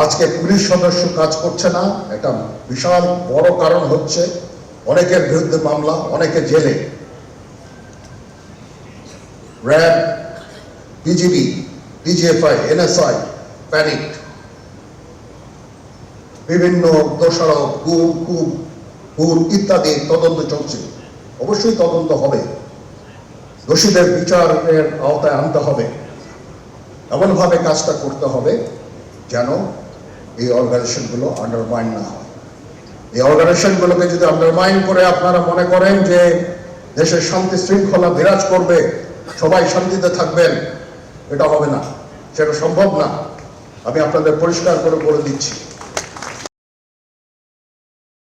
আজকে পুলিশ সদস্য কাজ করছে না, একটা বিশাল বড় কারণ হচ্ছে অনেকের বিরুদ্ধে মামলা, অনেকে জেলে। RAB, BGB, DGFI, NSI, panic. বিভিন্ন দোষারোপ, গুম খুব খুন ইত্যাদি তদন্ত চলছে। অবশ্যই তদন্ত হবে। দোষীদের বিচারের আওতায় আনতে হবে। এমনভাবে কাজটা করতে হবে যেন এই অর্গানাইজেশনগুলো আন্ডারমাইন না হয়। এই অর্গানাইজেশনগুলোকে যদি আন্ডারমাইন করে আপনারা মনে করেন যে দেশের শান্তি শৃঙ্খলা বিরাজ করবে, সবাই শান্তিতে থাকবেন, এটা হবে না, সেটা সম্ভব না। আমি আপনাদের পরিষ্কার করে বলে দিচ্ছি।